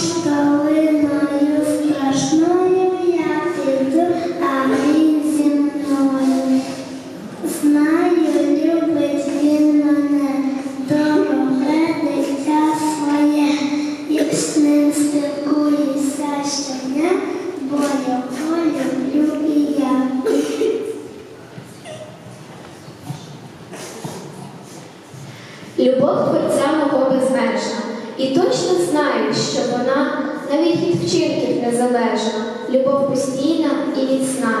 Holy незалежна, любов постійна і міцна.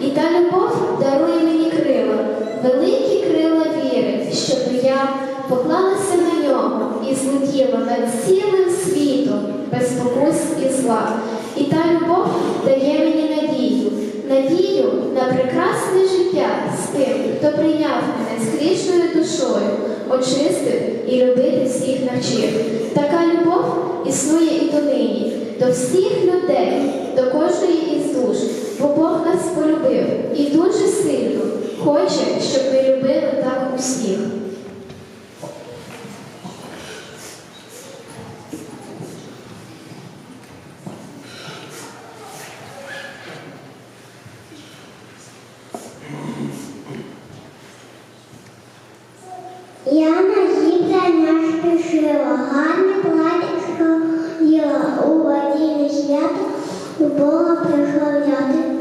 І та любов дарує мені крила, великі крила віри, щоб я поклалася на нього і злетіла над цілим світом без спокус і зла. І та любов дає мені надію, надію на прекрасне життя з тим, хто прийняв мене з грішною душою, очистив і любити всіх навчив. Така любов існує і донині, до всіх людей, до кожної із душ, бо Бог нас полюбив і дуже сильно хоче, щоб ми любили так усіх. Бога прославляти.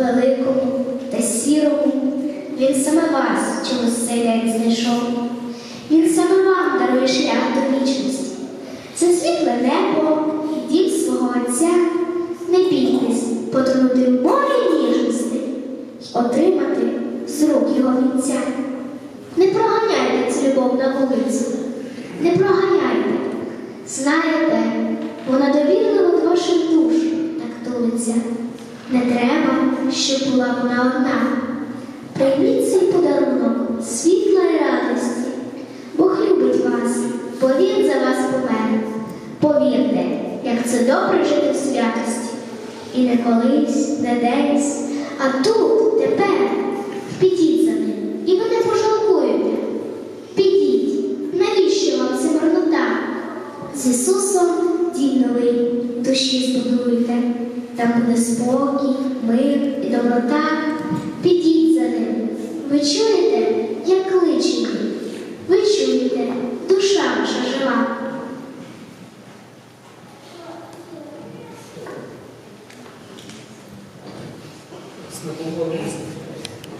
Великому та сірому, він саме вас чомусь цей знайшов. Він саме вам дарує шлях до вічності. Це світле небо і дім свого Отця. Не бійтесь потонути в морі ніжності й отримати з рук його вінця. Не проганяйте цю любов на вулицю, не проганяйте. Знаєте, вона довірливо до ваших душ так тулиться. Не треба, була вона одна. Прийміть цей подарунок світла і радості. Бог любить вас, бо Він за вас помер. Повірте, як це добре жити в святості. І не колись, не десь, а тут, Ви чуєте, як кличе